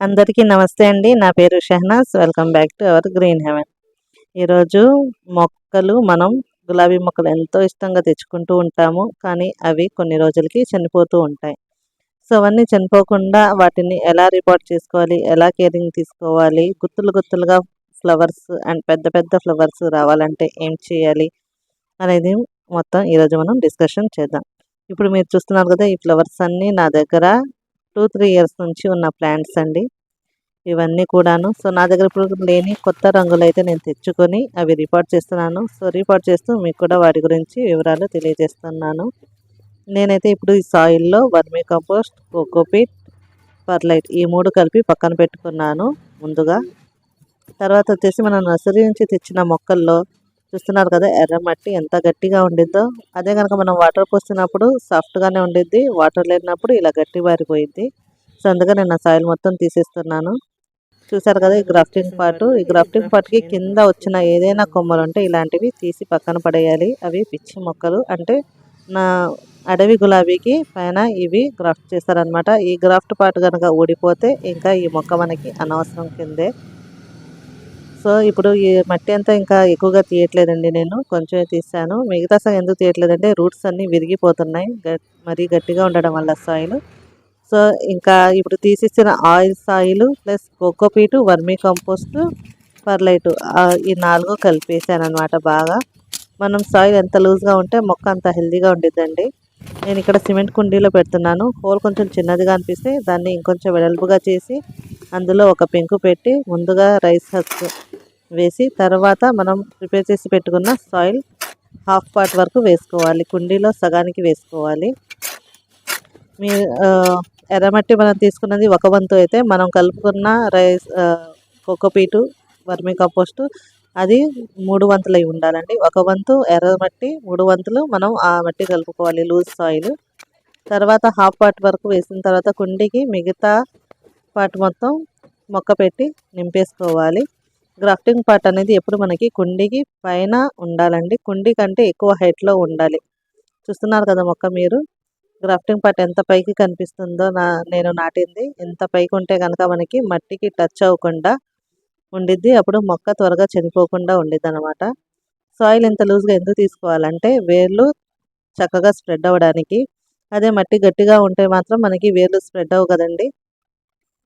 అందరికీ నమస్తే అండి. నా పేరు Shehnaz. Welcome back to our green heaven ఈరోజు మొక్కలు మనం గులాబీ మొక్కలు ఎంతో ఇష్టంగా తెచ్చుకుంటూ ఉంటాము. కానీ అవి కొన్ని రోజులకి చనిపోతూ ఉంటాయి. సో అవన్నీ చనిపోకుండా వాటిని ఎలా రిపోర్ట్ చేసుకోవాలి? ఎలా కేరింగ్ తీసుకోవాలి? గుత్తులు గుత్తులుగా ఫ్లవర్స్ అండ్ పెద్ద పెద్ద ఫ్లవర్స్ రావాలంటే ఏం చేయాలి? అనేది మొత్తం ఈరోజు మనం డిస్కషన్ చేద్దాం. ఇప్పుడు మీరు చూస్తున్నారు కదా ఈ ఫ్లవర్స్ అన్నీ నా దగ్గర టూ త్రీ ఇయర్స్ నుంచి ఉన్న ప్లాంట్స్ అండి. ఇవన్నీ కూడాను. సో నా దగ్గర ఇప్పుడు లేని కొత్త రంగులు అయితే నేను తెచ్చుకొని అవి రిపోర్ట్ చేస్తున్నాను. సో రిపోర్ట్ చేస్తూ మీకు కూడా వాటి గురించి వివరాలు తెలియజేస్తున్నాను. నేనైతే ఇప్పుడు ఈ సాయిల్లో వర్మీ కంపోస్ట్ కోకోపీట్ పర్లైట్ ఈ మూడు కలిపి పక్కన పెట్టుకున్నాను ముందుగా. తర్వాత వచ్చేసి మనం నర్సరీ నుంచి తెచ్చిన మొక్కల్లో చూస్తున్నారు కదా ఎర్రమట్టి ఎంత గట్టిగా ఉండిద్దో. అదే కనుక మనం వాటర్ పోస్తున్నప్పుడు సాఫ్ట్గానే ఉండిద్ది వాటర్ లేనప్పుడు ఇలా గట్టి బారిపోయింది సో అందుకని నేను సాయిల్ మొత్తం తీసేస్తున్నాను. చూసారు కదా ఈ గ్రాఫ్టింగ్ పార్ట్ ఈ గ్రాఫ్టింగ్ పార్ట్కి కింద వచ్చిన ఏదైనా కొమ్మలు ఉంటే ఇలాంటివి తీసి పక్కన పడేయాలి. అవి పిచ్చి మొక్కలు అంటే నా అడవి గులాబీకి పైన ఇవి గ్రాఫ్ట్ చేస్తారనమాట ఈ గ్రాఫ్ట్ పార్ట్ కనుక ఊడిపోతే ఇంకా ఈ మొక్క మనకి అనవసరం కిందే. సో ఇప్పుడు ఈ మట్టి అంతా ఇంకా ఎక్కువగా తీయట్లేదండి నేను. కొంచెం తీసాను. మిగతా సగం ఎందుకు తీయట్లేదంటే రూట్స్ అన్నీ విరిగిపోతున్నాయి. మరీ గట్టిగా ఉండడం వల్ల సాయిల్. సో ఇంకా ఇప్పుడు తీసిచ్చిన oil soil plus cocopeat vermicompost perlite ఈ నాలుగు కలిపేసాను అనమాట బాగా. మనం సాయిల్ ఎంత లూజ్గా ఉంటే మొక్క అంత హెల్దీగా ఉండిద్దండి. నేను ఇక్కడ సిమెంట్ కుండీలో పెడుతున్నాను. హోల్ కొంచెం చిన్నదిగా అనిపిస్తే దాన్ని ఇంకొంచెం వెడల్పుగా చేసి అందులో ఒక పెంకు పెట్టి ముందుగా రైస్ హస్క్ వేసి తర్వాత మనం ప్రిపేర్ చేసి పెట్టుకున్న సాయిల్ హాఫ్ పార్ట్ వరకు వేసుకోవాలి. కుండీలో సగానికి వేసుకోవాలి. మీ ఎర్రమట్టి మనం తీసుకున్నది ఒక వంతు అయితే మనం కలుపుకున్న రైస్ కోకోపీటు వర్మీ కంపోస్టు అది మూడు వంతులు ఉండాలండి. ఒక వంతు ఎర్రమట్టి మూడు వంతులు మనం ఆ మట్టి కలుపుకోవాలి లూజ్ సాయిల్. తర్వాత హాఫ్ పార్ట్ వరకు వేసిన తర్వాత కుండీకి మిగతా పార్ట్ మొత్తం మొక్క పెట్టి నింపేసుకోవాలి. గ్రాఫ్టింగ్ పార్ట్ అనేది ఎప్పుడు మనకి కుండీకి పైన ఉండాలండి. కుండీ కంటే ఎక్కువ హైట్లో ఉండాలి. చూస్తున్నారు కదా మొక్క మీరు. గ్రాఫ్టింగ్ పార్ట్ ఎంత పైకి కనిపిస్తుందో నా నేను నాటింది. ఎంత పైకి ఉంటే కనుక మనకి మట్టికి టచ్ అవ్వకుండా ఉండిద్ది. అప్పుడు మొక్క త్వరగా చనిపోకుండా ఉండిద్ది అనమాట సాయిల్ ఎంత లూజ్గా ఎందుకు తీసుకోవాలంటే వేర్లు చక్కగా స్ప్రెడ్ అవ్వడానికి. అదే మట్టి గట్టిగా ఉంటే మాత్రం మనకి వేర్లు స్ప్రెడ్ అవ్వు కదండి.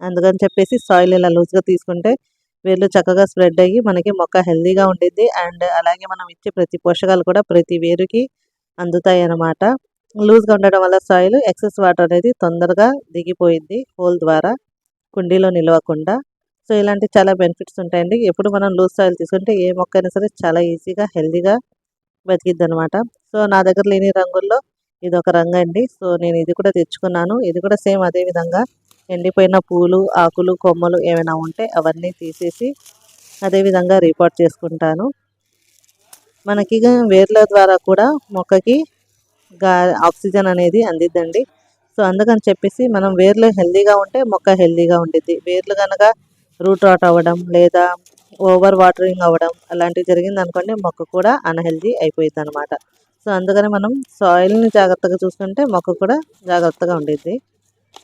అందుకని చెప్పేసి సాయిల్ ఇలా లూజ్గా తీసుకుంటే వేర్లు చక్కగా స్ప్రెడ్ అయ్యి మనకి మొక్క హెల్దీగా ఉండిద్ది. అండ్ అలాగే మనం ఇచ్చే ప్రతి పోషకాలు కూడా ప్రతి వేరుకి అందుతాయి అన్నమాట లూజ్గా ఉండడం వల్ల సాయిల్ ఎక్సెస్ వాటర్ అనేది తొందరగా దిగిపోయింది హోల్ ద్వారా కుండీలో నిలవకుండా. సో ఇలాంటి చాలా బెనిఫిట్స్ ఉంటాయండి. ఎప్పుడు మనం లూజ్ సాయిల్ తీసుకుంటే ఏ మొక్క అయినా సరే చాలా ఈజీగా హెల్దీగా బతికిద్ది అనమాట సో నా దగ్గర లేని రంగుల్లో ఇది ఒక రంగు అండి సో నేను ఇది కూడా తెచ్చుకున్నాను. ఇది కూడా సేమ్ అదే విధంగా ఎండిపోయిన పూలు ఆకులు కొమ్మలు ఏమైనా ఉంటే అవన్నీ తీసేసి అదేవిధంగా రిపోర్ట్ చేసుకుంటాను. మనకి వేర్ల ద్వారా కూడా మొక్కకి గా ఆక్సిజన్ అనేది అందిద్దండి. సో అందుకని చెప్పేసి మనం వేర్లు హెల్దీగా ఉంటే మొక్క హెల్దీగా ఉండిద్ది. వేర్లు కనుక రూట్ రాట్ అవ్వడం లేదా ఓవర్ వాటరింగ్ అవ్వడం అలాంటివి జరిగింది అనుకోండి మొక్క కూడా అన్హెల్దీ అయిపోయింది అనమాట సో అందుకని మనం సాయిల్ని జాగ్రత్తగా చూసుకుంటే మొక్క కూడా జాగ్రత్తగా ఉండిద్ది.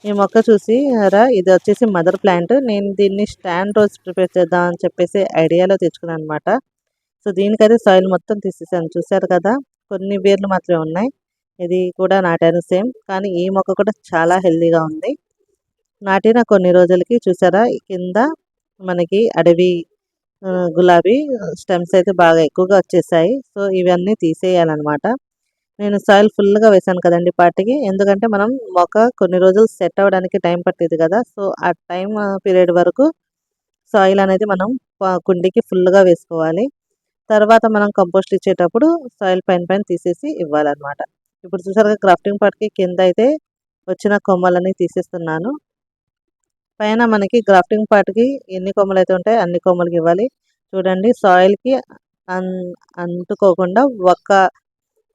ఈ మొక్క చూసి రా ఇది వచ్చేసి మదర్ ప్లాంట్. నేను దీన్ని స్టాండ్ రోజ్ ప్రిపేర్ చేద్దాం అని చెప్పేసి ఐడియాలో తెచ్చుకున్నాను అనమాట సో దీనికైతే సాయిల్ మొత్తం తీసేసాను. చూసారు కదా కొన్ని వేర్లు మాత్రమే ఉన్నాయి. ఇది కూడా నాటాను సేమ్. కానీ ఈ మొక్క కూడా చాలా హెల్దీగా ఉంది. నాటిన కొన్ని రోజులకి చూసారా కింద మనకి అడవి గులాబీ స్టెమ్స్ అయితే బాగా ఎక్కువగా వచ్చేసాయి. సో ఇవన్నీ తీసేయాలన్నమాట. నేను సాయిల్ ఫుల్గా వేసాను కదండి పాటికి. ఎందుకంటే మనం మొక్క కొన్ని రోజులు సెట్ అవ్వడానికి టైం పట్టేది కదా. సో ఆ టైం పీరియడ్ వరకు సాయిల్ అనేది మనం కుండీకి ఫుల్గా వేసుకోవాలి. తర్వాత మనం కంపోస్ట్ ఇచ్చేటప్పుడు సాయిల్ పైన పైన తీసేసి ఇవ్వాలన్నమాట. ఇప్పుడు చూసారుగా క్రాఫ్టింగ్ పార్ట్కి కింద అయితే వచ్చిన కొమ్మలని తీసేస్తున్నాను. పైన మనకి గ్రాఫ్టింగ్ పార్ట్కి ఎన్ని కొమ్మలు అయితే ఉంటాయో అన్ని కొమ్మలకి ఇవ్వాలి. చూడండి సాయిల్కి అన్ అంటుకోకుండా ఒక్క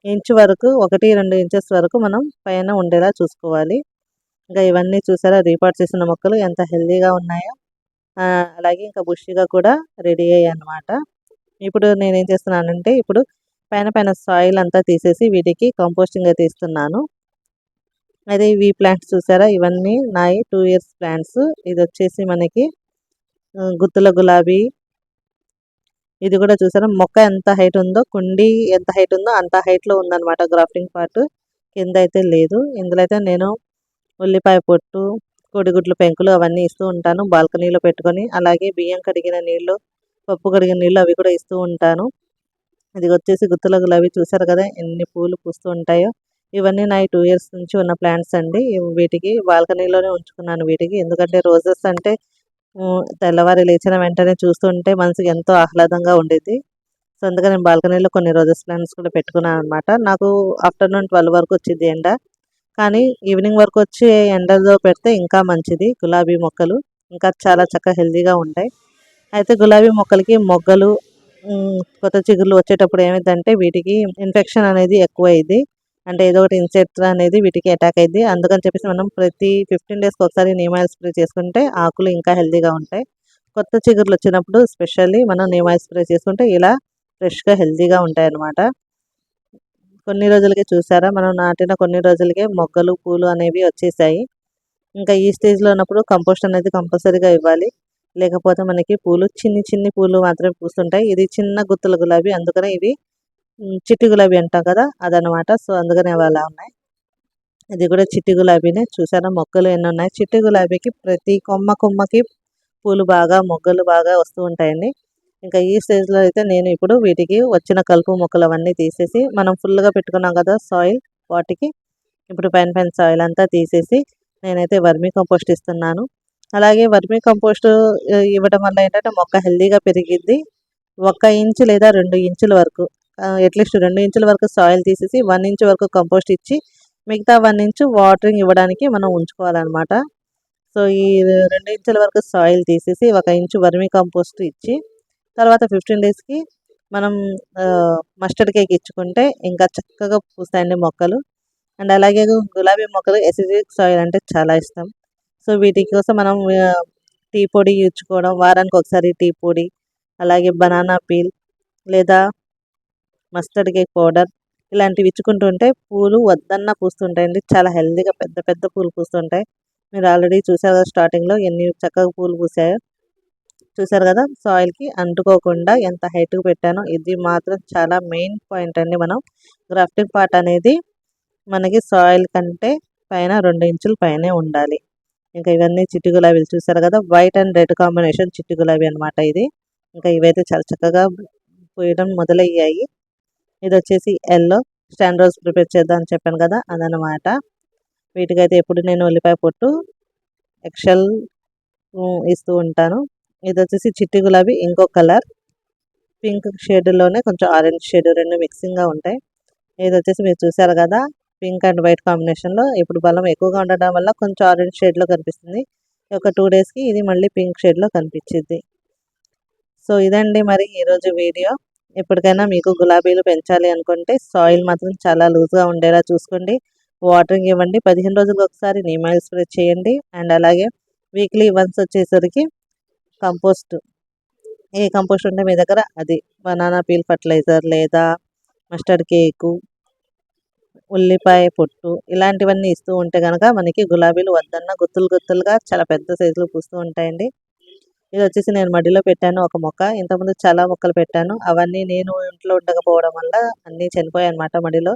ఇంచు వరకు ఒకటి రెండు ఇంచెస్ వరకు మనం పైన ఉండేలా చూసుకోవాలి. ఇంకా ఇవన్నీ చూసారా? రీపాట్ చేసిన మొక్కలు ఎంత హెల్దీగా ఉన్నాయో. అలాగే ఇంకా బుష్గా కూడా రెడీ అయ్యాయి అనమాట ఇప్పుడు నేనేం చేస్తున్నానంటే ఇప్పుడు పైన పైన సాయిల్ అంతా తీసేసి వీటికి కంపోస్టింగ్గా తీస్తున్నాను అదే ఇవి ప్లాంట్స్ చూసారా? ఇవన్నీ నాయి టూ ఇయర్స్ ప్లాంట్స్. ఇది వచ్చేసి మనకి గుత్తుల గులాబీ ఇది కూడా చూసారా? మొక్క ఎంత హైట్ ఉందో కుండి ఎంత హైట్ ఉందో అంత హైట్లో ఉందన్నమాట గ్రాఫ్టింగ్ పార్ట్. కింద అయితే లేదు. ఇందులో అయితే నేను ఉల్లిపాయ పొట్టు కోడిగుడ్లు పెంకులు అవన్నీ ఇస్తూ ఉంటాను. బాల్కనీలో పెట్టుకొని అలాగే బియ్యం కడిగిన నీళ్ళు పప్పు కడిగిన నీళ్ళు అవి కూడా ఇస్తూ ఉంటాను. ఇది వచ్చేసి గుత్తుల గులాబీ చూసారు కదా ఎన్ని పూలు పూస్తూ ఉంటాయో. ఇవన్నీ నా టూ ఇయర్స్ నుంచి ఉన్న ప్లాంట్స్ అండి. వీటికి బాల్కనీలోనే ఉంచుకున్నాను వీటికి. ఎందుకంటే రోజెస్ అంటే తెల్లవారి లేచిన వెంటనే చూస్తుంటే మనసుకి ఎంతో ఆహ్లాదంగా ఉండేది. సో అందుకని నేను బాల్కనీలో కొన్ని రోజెస్ ప్లాంట్స్ కూడా పెట్టుకున్నాను అనమాట నాకు ఆఫ్టర్నూన్ ట్వెల్వ్ వరకు వచ్చింది ఎండ. కానీ ఈవినింగ్ వరకు వచ్చి ఎండలో పెడితే ఇంకా మంచిది గులాబీ మొక్కలు. ఇంకా చాలా చక్కగా హెల్దీగా ఉంటాయి. అయితే గులాబీ మొక్కలకి మొగ్గలు కొత్త చిగుర్లు వచ్చేటప్పుడు ఏమైందంటే వీటికి ఇన్ఫెక్షన్ అనేది ఎక్కువ అయింది అంటే ఏదో ఒకటి ఇన్సెక్ట్ అనేది వీటికి అటాక్ అయింది అందుకని చెప్పేసి మనం ప్రతి ఫిఫ్టీన్ డేస్కి ఒకసారి నీమాయిల్ స్ప్రే చేసుకుంటే ఆకులు ఇంకా హెల్తీగా ఉంటాయి. కొత్త చిగురులు వచ్చినప్పుడు స్పెషల్లీ మనం నీమాయిల్ స్ప్రే చేసుకుంటే ఇలా ఫ్రెష్గా హెల్తీగా ఉంటాయి అన్నమాట. కొన్ని రోజులకే చూసారా? మనం నాటిన కొన్ని రోజులకే మొగ్గలు పూలు అనేవి వచ్చేసాయి. ఇంకా ఈ స్టేజ్లో ఉన్నప్పుడు కంపోస్ట్ అనేది కంపల్సరీగా ఇవ్వాలి. లేకపోతే మనకి పూలు చిన్ని చిన్ని పూలు మాత్రమే పూస్తుంటాయి. ఇది చిన్న గుత్తుల గులాబీ. అందుకనే ఇవి చిట్టి గులాబీ అంటాం కదా అదనమాట సో అందుకనే అలా ఉన్నాయి. ఇది కూడా చిట్టి గులాబీనే. చూసారా? మొగ్గలు ఎన్ని ఉన్నాయి? చిట్టి గులాబీకి ప్రతి కొమ్మ కొమ్మకి పూలు బాగా మొగ్గలు బాగా వస్తూ ఉంటాయండి. ఇంకా ఈ స్టేజ్లో అయితే నేను ఇప్పుడు వీటికి వచ్చిన కలుపు మొక్కలు అవన్నీ తీసేసి మనం ఫుల్గా పెట్టుకున్నాం కదా సాయిల్ వాటికి. ఇప్పుడు పైన పైన సాయిల్ అంతా తీసేసి నేనైతే వర్మీ కంపోస్ట్ ఇస్తున్నాను. అలాగే వర్మీ కంపోస్ట్ ఇవ్వడం వల్ల ఏంటంటే మొక్క హెల్దీగా పెరిగిద్ది. ఒక ఇంచు లేదా రెండు ఇంచుల వరకు అట్లీస్ట్ రెండు ఇంచుల వరకు సాయిల్ తీసేసి వన్ ఇంచ్ వరకు కంపోస్ట్ ఇచ్చి మిగతా వన్ ఇంచు వాటరింగ్ ఇవ్వడానికి మనం ఉంచుకోవాలన్నమాట. సో ఈ రెండు ఇంచుల వరకు సాయిల్ తీసేసి ఒక ఇంచు వర్మీ కంపోస్ట్ ఇచ్చి తర్వాత ఫిఫ్టీన్ డేస్కి మనం మస్టర్డ్ కేక్ ఇచ్చుకుంటే ఇంకా చక్కగా పూస్తాయండి మొక్కలు. అండ్ అలాగే గులాబీ మొక్కలు ఎసిడిక్ సాయిల్ అంటే చాలా ఇష్టం. సో వీటి కోసం మనం టీ పొడి ఇచ్చుకోవడం వారానికి ఒకసారి టీ పొడి అలాగే బనానా పీల్ లేదా మస్టర్డ్ కేక్ పౌడర్ ఇలాంటివి ఇచ్చుకుంటుంటే పూలు వద్దన్న పూస్తుంటాయండి. చాలా హెల్దీగా పెద్ద పెద్ద పూలు పూస్తుంటాయి. మీరు ఆల్రెడీ చూసారు కదా స్టార్టింగ్లో ఎన్ని చక్కగా పూలు పూసాయో. చూసారు కదా సాయిల్కి అంటుకోకుండా ఎంత హైట్కి పెట్టానో. ఇది మాత్రం చాలా మెయిన్ పాయింట్ అండి మనం. గ్రాఫ్టింగ్ పార్ట్ అనేది మనకి సాయిల్ కంటే పైన రెండు ఇంచుల పైనే ఉండాలి. ఇంకా ఇవన్నీ చిట్టి గులాబీలు చూసారు కదా వైట్ అండ్ రెడ్ కాంబినేషన్ చిట్టి గులాబీ అనమాట ఇది. ఇంకా ఇవైతే చాలా చక్కగా పూయడం మొదలయ్యాయి. ఇది వచ్చేసి ఎల్లో. స్టాండ్ రోజ్ ప్రిపేర్ చేద్దాం అని చెప్పాను కదా అదనమాట వీటికైతే ఎప్పుడు నేను ఉల్లిపాయ పొట్టు ఎక్షల్ ఇస్తూ ఉంటాను. ఇది వచ్చేసి చిట్టి గులాబీ ఇంకో కలర్. పింక్ షేడ్లోనే కొంచెం ఆరెంజ్ షేడ్ రెండు మిక్సింగ్గా ఉంటాయి. ఇది వచ్చేసి మీరు చూసారు కదా పింక్ అండ్ వైట్ కాంబినేషన్లో. ఇప్పుడు బలం ఎక్కువగా ఉండడం వల్ల కొంచెం ఆరెంజ్ షేడ్లో కనిపిస్తుంది. ఒక టూ డేస్కి ఇది మళ్ళీ పింక్ షేడ్లో కనిపించింది సో ఇదండి మరి ఈరోజు వీడియో. ఎప్పటికైనా మీకు గులాబీలు పెంచాలి అనుకుంటే సాయిల్ మాత్రం చాలా లూజ్గా ఉండేలా చూసుకోండి. వాటరింగ్ ఇవ్వండి. పదిహేను రోజులకు ఒకసారి నీమాయిల్ స్ప్రే చేయండి. అండ్ అలాగే వీక్లీ వన్స్ వచ్చేసరికి కంపోస్ట్ ఏ కంపోస్ట్ ఉంటే మీ దగ్గర అది బనానా పీల్ ఫర్టిలైజర్ లేదా మస్టర్డ్ కేకు ఉల్లిపాయ పొట్టు ఇలాంటివన్నీ ఇస్తూ ఉంటే కనుక మనకి గులాబీలు వద్దన్న గుత్తులు గుత్తులుగా చాలా పెద్ద సైజులో పూస్తూ ఉంటాయండి. ఇది వచ్చేసి నేను మడిలో పెట్టాను ఒక మొక్క. ఇంతకుముందు చాలా మొక్కలు పెట్టాను. అవన్నీ నేను ఇంట్లో ఉండకపోవడం వల్ల అన్నీ చనిపోయాయి అనమాట మడిలో.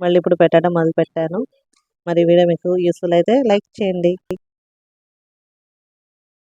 మళ్ళీ ఇప్పుడు పెట్టడం మొదలు పెట్టాను మరి వీడియో మీకు యూస్ఫుల్ అయితే లైక్ చేయండి.